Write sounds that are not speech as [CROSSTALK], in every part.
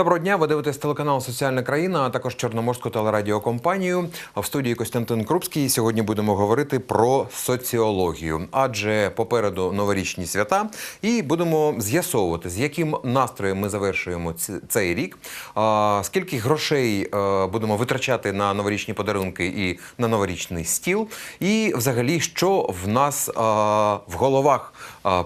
Доброго дня. Ви дивитесь телеканал Соціальна країна, а також Чорноморську телерадіокомпанію. В студії Костянтин Крупський. Сьогодні будемо говорити про соціологію, адже попереду новорічні свята, і будемо з'ясовувати, з яким настроєм ми завершуємо цей рік, скільки грошей е, будемо витрачати на новорічні подарунки і на новорічний стіл, і взагалі, що в нас в головах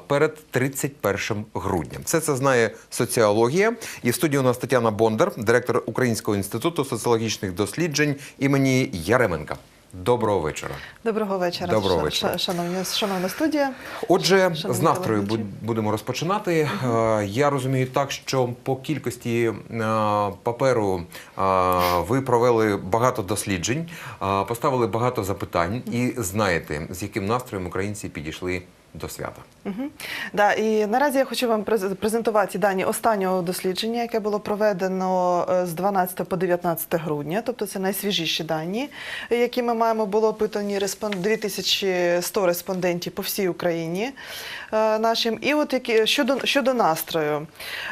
перед 31 грудня. Все це знає соціологія. І в студії у нас Тетяна Бондар, директор Українського інституту соціологічних досліджень імені Яременка. Доброго вечора. Доброго вечора, Доброго вечора. Шановні, шановна студія. Отже, Шановні з настрою телеглядачі. будемо розпочинати. Е, Я розумію так, що по кількості е, паперу е, ви провели багато досліджень, поставили багато запитань і знаєте, з яким настроєм українці підійшли до свята. Угу. Да, і наразі я хочу вам през- презентувати дані останнього дослідження, яке було проведено е, з 12 по 19 грудня. Тобто це найсвіжіші дані, які ми маємо. Було опитані 2100 респондентів по всій Україні е, нашим. І от які щодо щодо настрою.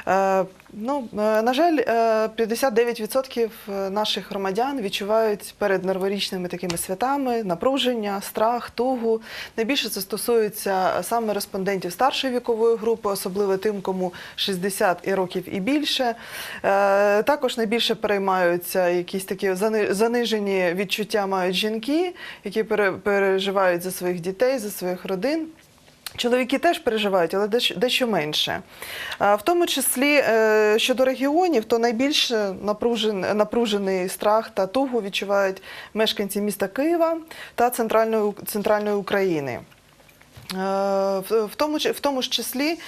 Е, Ну, на жаль, е, 59% наших громадян відчувають перед новорічними такими святами напруження, страх, тугу. Найбільше це стосується саме респондентів старшої вікової групи, особливо тим, кому 60 і років і більше. Е, Також найбільше переймаються якісь такі зани- занижені відчуття мають жінки, які пере- переживають за своїх дітей, за своїх родин. Чоловіки теж переживають, але дещо, менше. В тому числі е, щодо регіонів, то найбільш напружен, напружений страх та тугу відчувають мешканці міста Києва та центральної, центральної України. Е, В тому, в тому ж числі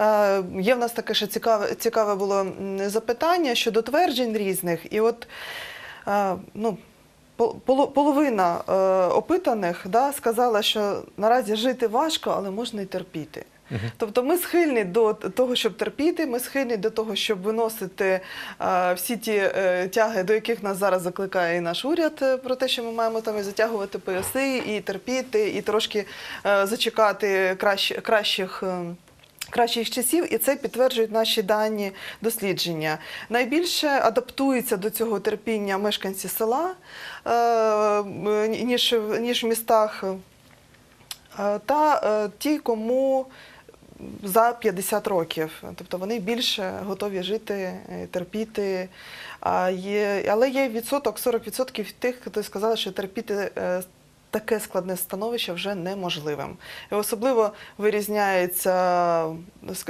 е, є в нас таке ще цікаве, цікаве було запитання щодо тверджень різних. І от е, ну, половина опитаних да, сказала, що наразі жити важко, але можна й терпіти. Тобто ми схильні до того, щоб терпіти, ми схильні до того, щоб виносити е, всі ті е, тяги, до яких нас зараз закликає і наш уряд, е, про те, що ми маємо там і затягувати пояси, і терпіти, і трошки е, зачекати кращ, кращих. е, Кращих часів, і це підтверджують наші дані дослідження. Найбільше адаптуються до цього терпіння мешканці села, е, ніж, ніж в містах, Е, та е, ті, кому за 50 років, тобто вони більше готові жити, е, терпіти. Але є відсоток, 40% тих, хто сказали, що терпіти е, таке складне становище вже неможливим. І особливо вирізняється,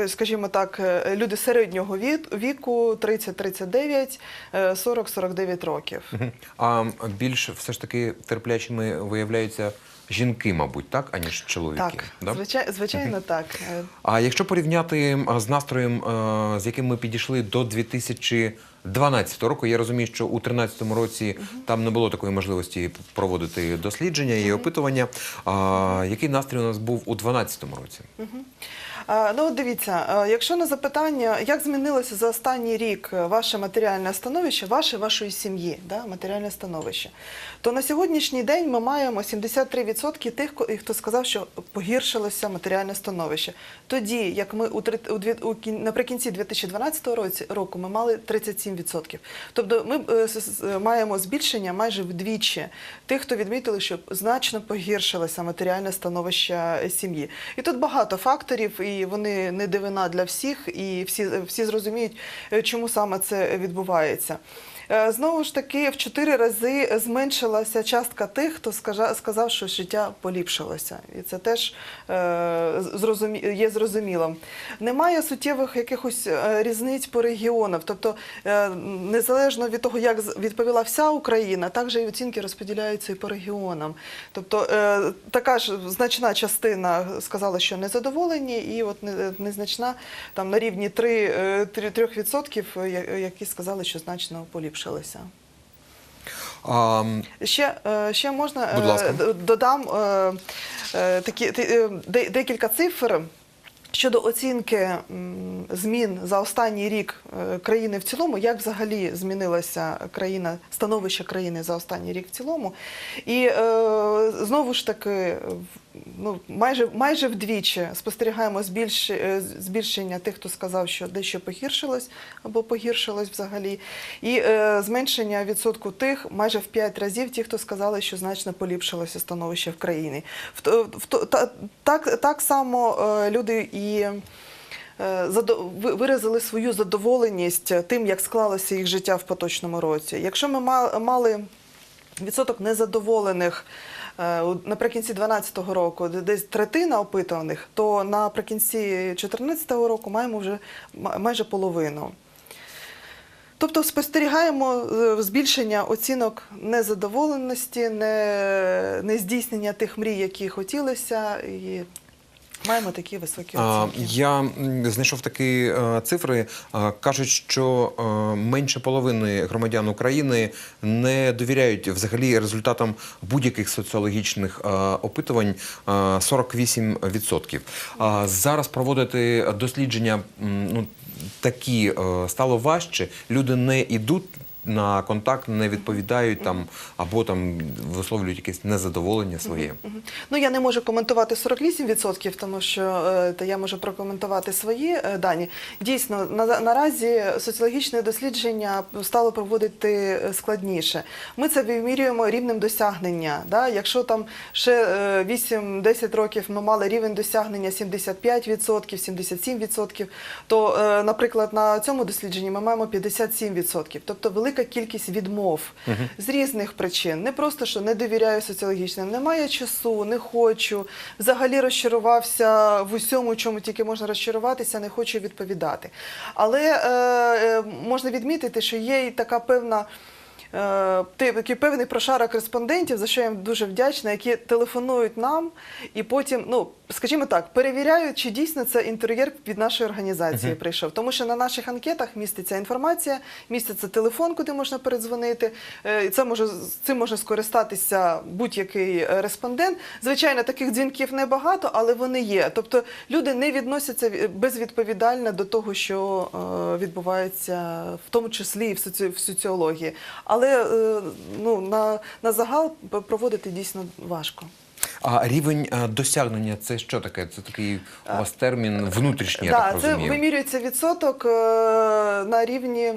скажімо так, е, люди середнього вік- віку 30-39, е, 40-49 років. А більш все ж таки терплячими виявляються жінки, мабуть, так, аніж чоловіки. Так, да? звичай, звичайно, так. Е, А якщо порівняти з настроєм, е, з яким ми підійшли до 2012 року, я розумію, що у 2013 році там не було такої можливості проводити дослідження і опитування. А, який настрій у нас був у 2012 році? А, Ну, дивіться, якщо на запитання, як змінилося за останній рік е, ваше матеріальне становище, ваше вашої сім'ї, да, матеріальне становище, то на сьогоднішній день ми маємо 73% тих, хто сказав, що погіршилося матеріальне становище. Тоді, як ми у, у, наприкінці 2012 році, року ми мали 37%. Тобто ми е, с- маємо збільшення майже вдвічі тих, хто відмітили, що значно погіршилося матеріальне становище сім'ї. І тут багато факторів, і вони не дивина для всіх, і всі, всі зрозуміють, е, чому саме це відбувається. Е, Знову ж таки, в чотири рази зменшилася частка тих, хто сказав, що життя поліпшилося. І це теж е, є зрозумілим. Немає суттєвих якихось е, різниць по регіонах. Тобто, е, незалежно від того, як відповіла вся Україна, так же і оцінки розподіляються і по регіонам. Тобто, е, така ж значна частина сказала, що незадоволені, і от незначна там на рівні 3, е, 3, 3%, е, які сказали, що значно поліпшилися. А, Ще, е, ще можна додам такі декілька цифр. Щодо оцінки змін за останній рік е, країни в цілому, як взагалі змінилася країна, становище країни за останній рік в цілому, і е, знову ж таки ну, майже, майже вдвічі спостерігаємо збільш, е, збільшення тих, хто сказав, що дещо погіршилось або погіршилось взагалі, і зменшення відсотку тих майже в 5 разів, ті, хто сказали, що значно поліпшилося становище в країні. В, в, та- так, так само люди і. Е, задо- ви- виразили свою задоволеність тим, як склалося їх життя в поточному році. Якщо ми мали відсоток незадоволених е, наприкінці 2012 року, десь третина опитуваних, то наприкінці 2014 року маємо вже майже половину. Тобто спостерігаємо е, збільшення оцінок незадоволеності, нездійснення тих мрій, які хотілося, і маємо такі високі оцінки. Я знайшов такі е, цифри. Е, Кажуть, що е, менше половини громадян України не довіряють взагалі результатам будь-яких соціологічних опитувань е, 48%. Зараз проводити дослідження ну, такі стало важче. Люди не йдуть. На контакт не відповідають там або там висловлюють якесь незадоволення своє. Ну я не можу коментувати 48%, тому що е, та я можу прокоментувати свої е, дані. Дійсно, на, наразі соціологічне дослідження стало проводити е, складніше. Ми це вимірюємо рівнем досягнення. Да? Якщо там ще е, 8-10 років ми мали рівень досягнення 75%, 77%, то, наприклад, на цьому дослідженні ми маємо 57%. Тобто велика кількість відмов з різних причин. Не просто що не довіряю соціологічним, немає часу, не хочу. Взагалі розчарувався в усьому, чому тільки можна розчаруватися, не хочу відповідати. Але е, е, можна відмітити, що є і така певна. Е, Такий певний прошарок респондентів, за що я їм дуже вдячна, які телефонують нам і потім, ну скажімо так, перевіряють, чи дійсно це інтер'єр від нашої організації прийшов. Тому що на наших анкетах міститься інформація, міститься телефон, куди можна передзвонити. Е, І це може цим може скористатися будь-який респондент. Звичайно, таких дзвінків небагато, але вони є. Тобто люди не відносяться безвідповідально до того, що е, відбувається в тому числі і в соціології. Але е, ну, на, на загал проводити дійсно важко. А рівень е, досягнення це що таке? Це такий у вас термін внутрішній, я Да, так це вимірюється відсоток е, на рівні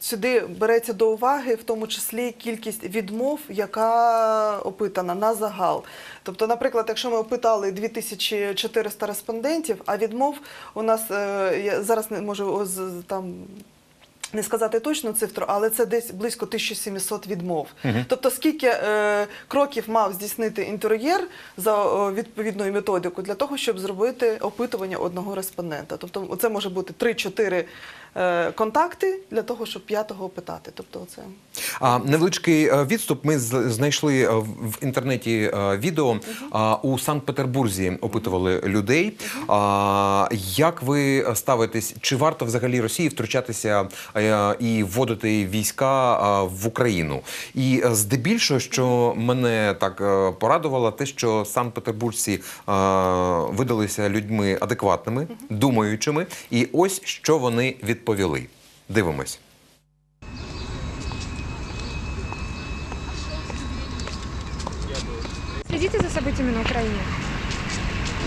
сюди береться до уваги, в тому числі кількість відмов, яка опитана на загал. Тобто, наприклад, якщо ми опитали 2400 респондентів, а відмов у нас я зараз не можу там. Не сказати точну цифру, але це десь близько 1700 відмов. Тобто, скільки е, кроків мав здійснити інтер'єр за е, відповідною методикою для того, щоб зробити опитування одного респондента. Тобто, це може бути 3-4 е, контакти для того, щоб п'ятого опитати. Тобто, це А невеличкий е, відступ. Ми знайшли е, в інтернеті е, відео. А, У Санкт-Петербурзі опитували людей. А, Як ви ставитесь? Чи варто взагалі Росії втручатися е, і вводити війська е, в Україну? І е, здебільшого, що мене так е, порадувало, те, що Санкт-Петербуржці е, видалися людьми адекватними, думаючими, і ось що вони відповіли. Дивимось. Следите за событиями на Украине.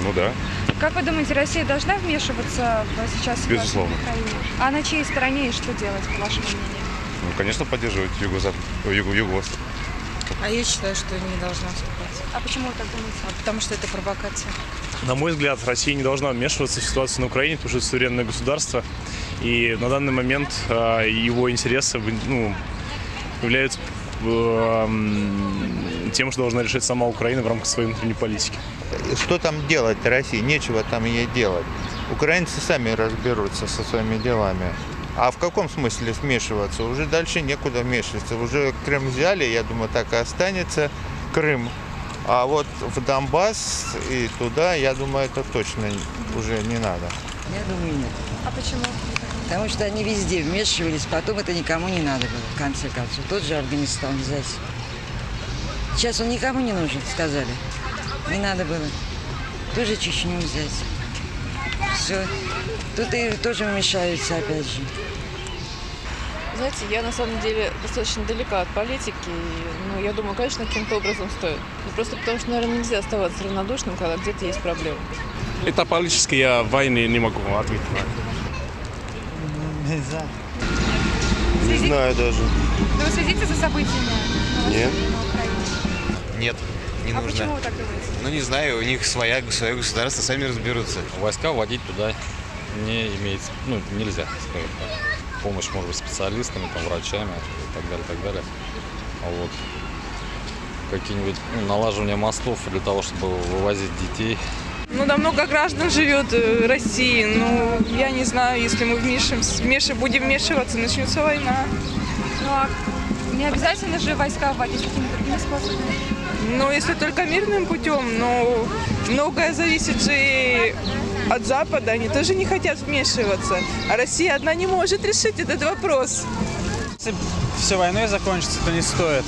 Ну да, Как вы думаете, Россия должна вмешиваться в сейчас ситуацию Безусловно. на Украине? А на чьей стороне и что делать, по вашему мнению? ну, конечно, поддерживать юго-запад, юго, юго-восток. А я считаю, что не должна вступать. А почему вы так думаете? А потому что это провокация. На мой взгляд, Россия не должна вмешиваться в ситуацию на Украине, потому что это суверенное государство. И на данный момент э, его интересы ну, являются э, тем, что должна решать сама Украина в рамках своей внутренней политики. Что там делать России? Нечего там ей делать. Украинцы сами разберутся со своими делами. А в каком смысле вмешиваться? Уже дальше некуда вмешиваться. Уже Крым взяли, я думаю, так и останется Крым. А вот в Донбасс и туда, я думаю, это точно уже не надо. Я думаю, нет. А почему? Потому что они везде вмешивались, потом это никому не надо было, в конце концов. Тот же Афганистан взять. Сейчас он никому не нужен, сказали. Не надо было. Тоже Чечню взять. Все. Тут и тоже вмешаются опять же. знаете, я на самом деле достаточно далека от политики. И, ну, я думаю, конечно, каким-то образом стоит. Ну, просто потому что, наверное, нельзя оставаться равнодушным, когда где-то есть проблемы. Это политически я войны не могу ответить на это. [LAUGHS] Не знаю даже. Вы следите за событиями? Нет. Нет, не а нужно. почему вы так думаете? Ну не знаю, у них своя, свое государство, сами разберутся. Войска вводить туда не имеется, ну, нельзя, скажем так. Помощь, может быть, специалистами, там, врачами и так далее, так далее. А вот какие-нибудь ну, налаживание мостов для того, чтобы вывозить детей. Ну, да много граждан живет э, России. Ну, я не знаю, если мы вмешиваемся, вмеш- будем вмешиваться, начнется война. Ну, а не обязательно же войска вводить какими-то другими способами? Но если только мирным путем, но многое зависит же и от Запада. Они тоже не хотят вмешиваться. А Россия одна не может решить этот вопрос. Если все войной закончится, то не стоит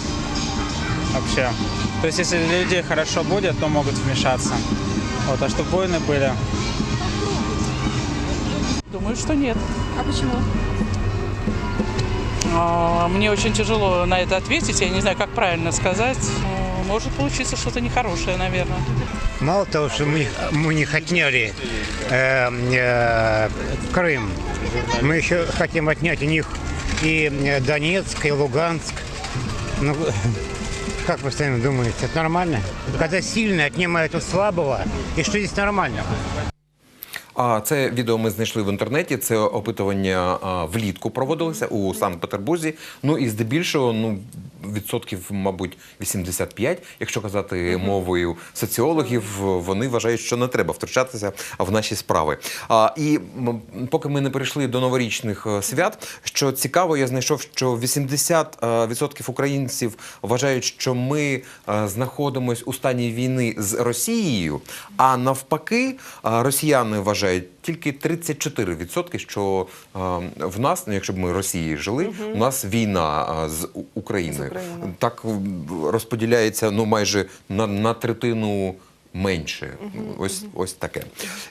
вообще. То есть, если для людей хорошо будет, то могут вмешаться. Вот, а чтобы войны были, Думаю, что нет. А почему? А, Мне очень тяжело на это ответить. Я не знаю, как правильно сказать. Но Может получиться что-то нехорошее, наверное. Мало того, что мы, мы не хотели э, э, Крым, мы еще хотим отнять у них и э, Донецк, и Луганск. Ну, как вы сами думаете, это нормально? Когда сильный отнимает у слабого, и что здесь нормально? А це відео ми знайшли в інтернеті. Це опитування а, влітку проводилося у Санкт-Петербурзі. Ну і здебільшого, ну відсотків, мабуть, 85, якщо казати мовою соціологів, вони вважають, що не треба втручатися в наші справи. А, і поки ми не перейшли до новорічних е, свят, що цікаво, я знайшов, що 80 е, відсотків українців вважають, що ми е, знаходимось у стані війни з Росією, а навпаки, росіяни вважають тільки 34%, що е, в нас, ну якщо б ми Росії жили, у нас війна е, з Україною. З Україною. Так розподіляється ну майже на, на третину. Менше, ось ось таке.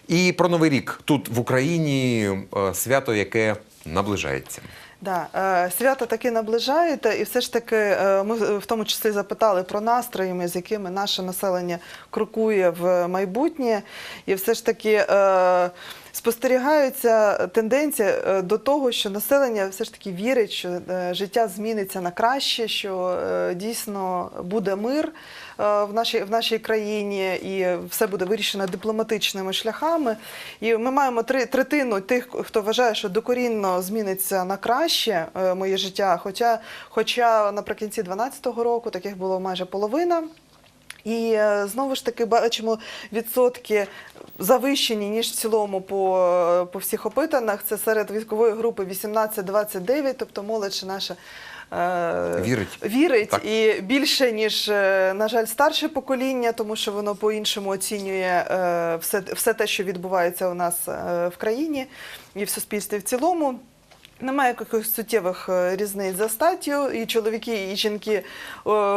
І про новий рік тут в Україні е, свято, яке наближається. Да, свято таки наближаєте, і все ж таки ми в тому числі запитали про настрої, з якими наше населення крокує в майбутнє, і все ж таки. Е, Спостерігається тенденція е, до того, що населення все ж таки вірить, що е, життя зміниться на краще, що е, дійсно буде мир е, в нашій, в нашій країні, і все буде вирішено дипломатичними шляхами. І ми маємо три третину тих, хто вважає, що докорінно зміниться на краще е, моє життя. Хоча, хоча наприкінці 2012 року таких було майже половина. І е, знову ж таки бачимо відсотки завищені, ніж в цілому по, е, по всіх опитаннях. Це серед військової групи 18-29, тобто молодь ще наша. е, Вірить. Вірить Так. і більше, ніж, на жаль, старше покоління, тому що воно по-іншому оцінює все, все те, що відбувається у нас в країні і в суспільстві в цілому. Немає якихось суттєвих е, різниць за статтю, і чоловіки, і жінки е,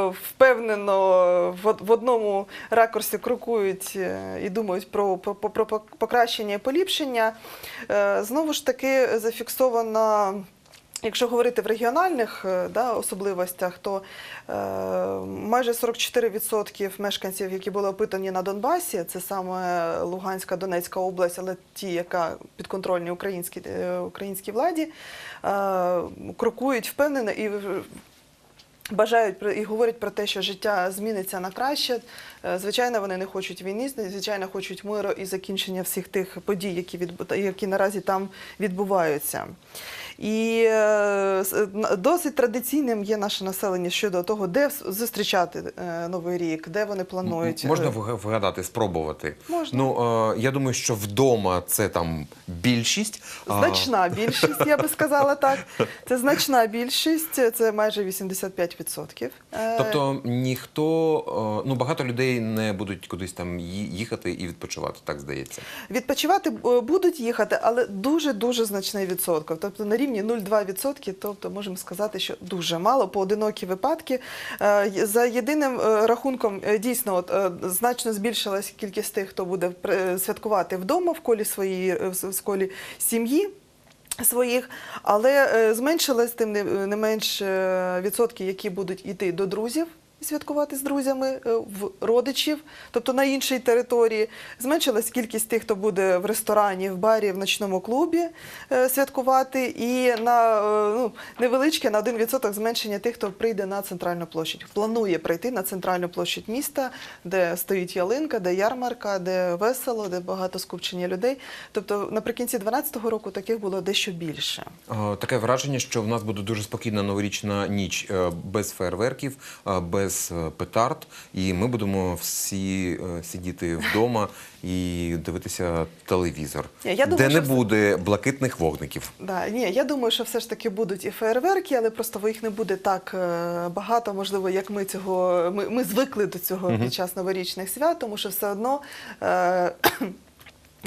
впевнено в, одному ракурсі крокують е, і думають про, про, про, покращення і поліпшення. Знову ж таки зафіксовано. Якщо говорити в регіональних е, да, особливостях, то е, майже 44% мешканців, які були опитані на Донбасі, це саме Луганська, Донецька область, але ті, яка підконтрольні українській, е, українській владі, е, крокують впевнено і Бажають і говорять про те, що життя зміниться на краще. Е, Звичайно, вони не хочуть війни, звичайно, хочуть миру і закінчення всіх тих подій, які відбу- які наразі там відбуваються. І е, на- досить традиційним є наше населення щодо того, де зустрічати е, новий рік, де вони планують. Можна е, вгадати, спробувати. Можна. Ну е, я думаю, що вдома це там більшість. Значна більшість, я би сказала так. Це значна більшість, це майже 85%. Е, Тобто ніхто, е, ну багато людей не будуть кудись там їхати і відпочивати, так здається. Відпочивати е, будуть їхати, але дуже дуже значний відсоток. Тобто на рівні 0,2%, тобто можемо сказати, що дуже мало поодинокі випадки. Е, За єдиним е, рахунком, е, дійсно, от, значно збільшилась кількість тих, хто буде святкувати вдома в колі своєї в колі сім'ї. Своїх, але зменшилось тим не, менш відсотки, які будуть йти до друзів. Святкувати з друзями е, в родичів, тобто на іншій території. Зменшилась кількість тих, хто буде в ресторані, в барі, в ночному клубі е, святкувати. І на е, ну, невеличке на 1% зменшення тих, хто прийде на центральну площадь. Планує прийти на центральну площадь міста, де стоїть ялинка, де ярмарка, де весело, де багато скупчення людей. Тобто наприкінці 2012 року таких було дещо більше. Таке враження, що в нас буде дуже спокійна новорічна ніч без фейерверків, е, без е, петард, і ми будемо всі е, сидіти вдома і дивитися телевізор, я де не буде блакитних вогників. Да, ні, я думаю, що все ж таки будуть і фейерверки, але просто їх не буде так е, багато, можливо, як ми цього ми, ми звикли до цього під час новорічних свят, тому що все одно [COUGHS]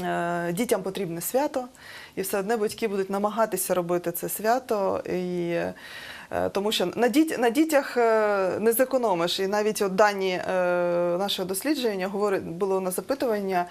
е, дітям потрібне свято, і все одно батьки будуть намагатися робити це свято. І, тому що на, діт, на дітях е, не зекономиш. І навіть от дані е, нашого дослідження говорить, було на запитування,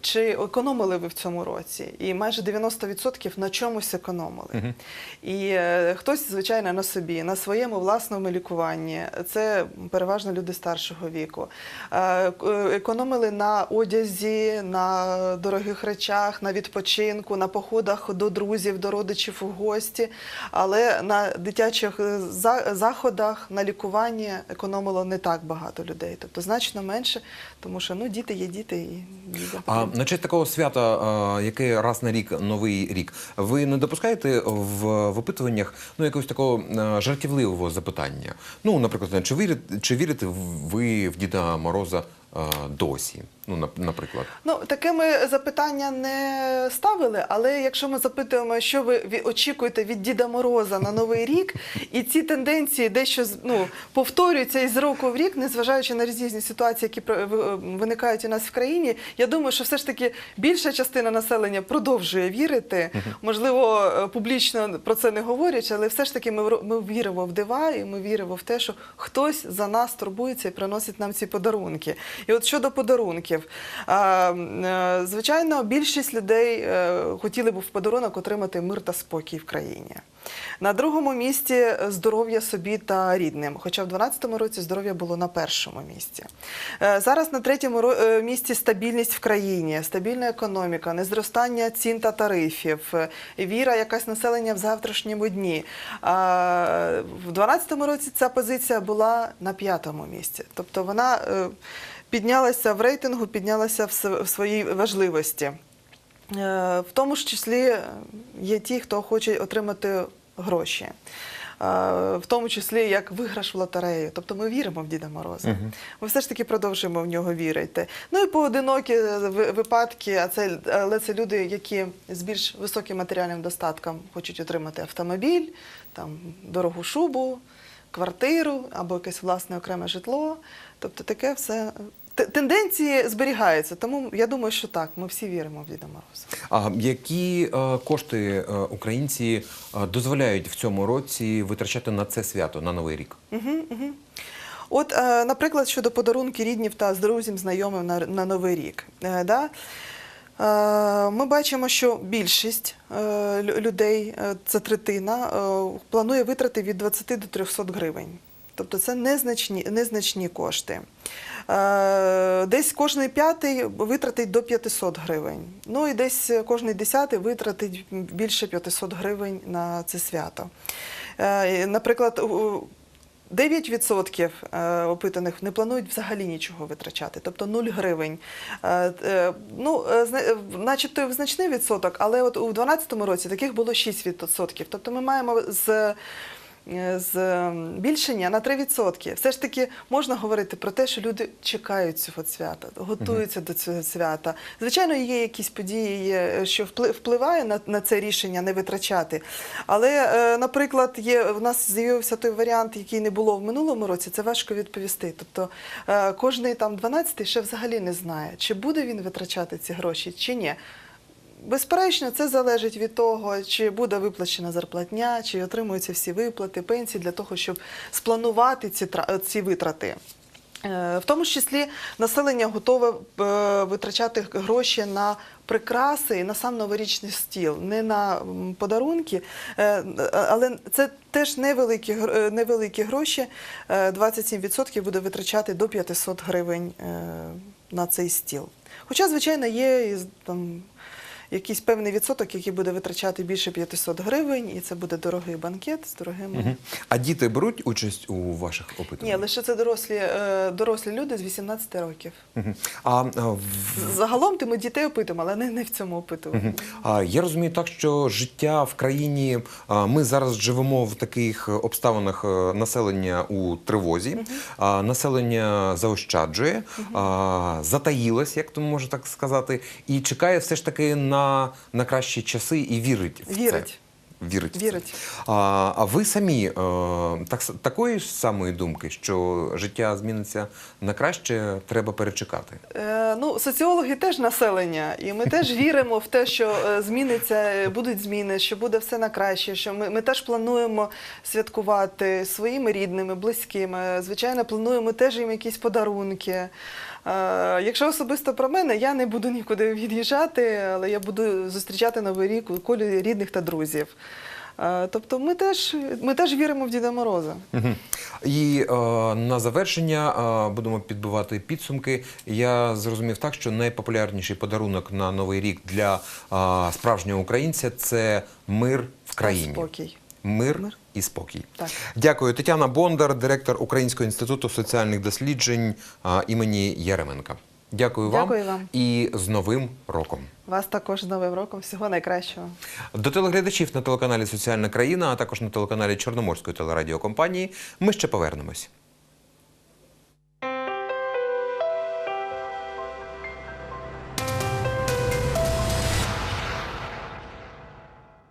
чи економили ви в цьому році. І майже 90% на чомусь економили. І е, хтось, звичайно, на собі, на своєму власному лікуванні. Це переважно люди старшого віку. Е, е, Економили на одязі, на дорогих речах, на відпочинку, на походах до друзів, до родичів у гості. Але на дитячих е, заходах, на лікуванні економило не так багато людей. Тобто значно менше, тому що ну, діти є діти і А на честь такого свята, е, яке раз на рік новий рік, ви не допускаєте в, в опитуваннях ну якогось такого е, жартівливого запитання? Ну, наприклад, чи вірите, чи вірите ви в Діда Мороза е, досі? Ну, наприклад. Ну, таке ми запитання не ставили, але якщо ми запитуємо, що ви очікуєте від Діда Мороза на Новий рік, і ці тенденції дещо ну, повторюються із року в рік, незважаючи на різні ситуації, які виникають у нас в країні, я думаю, що все ж таки більша частина населення продовжує вірити. Можливо, е, публічно про це не говорячи, але все ж таки ми, ми віримо в дива і ми віримо в те, що хтось за нас турбується і приносить нам ці подарунки. І от щодо подарунків, м, е, звичайно, більшість людей е, хотіли б в подарунок отримати мир та спокій в країні. На другому місці здоров'я собі та рідним. Хоча в 2012 році здоров'я було на першому місці. Е, Зараз на третьому місці стабільність в країні, стабільна економіка, незростання цін та тарифів, віра якась населення в завтрашньому дні. В 2012 році ця позиція була на п'ятому місці. Тобто вона піднялася в рейтингу, піднялася в своїй важливості. Е, В тому ж числі є ті, хто хоче отримати гроші. Е, В тому числі як виграш в лотерею. Тобто ми віримо в Діда Мороза. Ми все ж таки продовжуємо в нього вірити. Ну і поодинокі е, випадки, а це, але це люди, які з більш високим матеріальним достатком хочуть отримати автомобіль, там, дорогу шубу, квартиру або якесь власне окреме житло. Тобто таке все. Тенденції зберігаються, тому я думаю, що так, ми всі віримо в Діда Мороза. А які е, кошти е, українці е, дозволяють в цьому році витрачати на це свято, на Новий рік? Угу, угу. От, е, наприклад, щодо подарунки ріднів та з друзям, знайомим на, на Новий рік. Е, да? Е, Ми бачимо, що більшість е, лю- людей, е, це третина, планує витрати від 20 до 300 гривень. Тобто це незначні, незначні кошти. Е, Десь кожний п'ятий витратить до 500 гривень. Ну і десь кожний десятий витратить більше 500 гривень на це свято. Е, Наприклад, 9% е, опитаних не планують взагалі нічого витрачати, тобто 0 гривень. Ну, начебто значний відсоток, але от у 2012 році таких було 6%. Тобто ми маємо з збільшення на 3%. Все ж таки можна говорити про те, що люди чекають цього свята, готуються до цього свята. Звичайно, є якісь події, що впли- впливає на, на це рішення не витрачати. Але, е, наприклад, є в нас з'явився той варіант, який не було в минулому році. Це важко відповісти. Тобто е, кожний там 12-й ще взагалі не знає, чи буде він витрачати ці гроші, чи ні. Безперечно, це залежить від того, чи буде виплачена зарплатня, чи отримуються всі виплати, пенсії для того, щоб спланувати ці, тра- ці витрати. Е, В тому числі населення готове е, витрачати гроші на прикраси і на сам новорічний стіл, не на подарунки, Е, але це теж невеликі, е, невеликі гроші. Е, 27% буде витрачати до 500 гривень е, на цей стіл. Хоча, звичайно, є і там. Якийсь певний відсоток, який буде витрачати більше 500 гривень, і це буде дорогий банкет з дорогими. А діти беруть участь у ваших опитуваннях? ні, лише це дорослі, е, дорослі люди з 18 років. А, в- Загалом ти ми дітей опитуємо, але не, не в цьому опитуванні. А я розумію так, що життя в країні. Ми зараз живемо в таких е, обставинах е, населення у тривозі, населення заощаджує, затаїлось, як то можна так сказати, і чекає все ж таки на, на кращі часи і вірить в Вірить. це. Вірить. Вірить. А, а ви самі е, так, такої ж самої думки, що життя зміниться на краще, треба перечекати. Е, ну, соціологи теж населення, і ми теж [LAUGHS] віримо в те, що е, зміниться, е, будуть зміни, що буде все на краще. Що ми, ми теж плануємо святкувати своїми рідними, близькими. Звичайно, плануємо теж їм якісь подарунки. Якщо особисто про мене, я не буду нікуди від'їжджати, але я буду зустрічати новий рік у колі рідних та друзів. Тобто ми теж, ми теж віримо в Діда Мороза. І е, на завершення е, будемо підбивати підсумки. Я зрозумів так, що найпопулярніший подарунок на новий рік для е, справжнього українця це мир в країні. Спокій. Мир, Мир. і спокій. Так. Дякую, Тетяна Бондар, директор Українського інституту соціальних досліджень а, імені Яременка. Дякую вам Дякую вам. і з новим роком. Вас також з Новим роком. Всього найкращого. До телеглядачів на телеканалі Соціальна країна, а також на телеканалі Чорноморської телерадіокомпанії. Ми ще повернемось.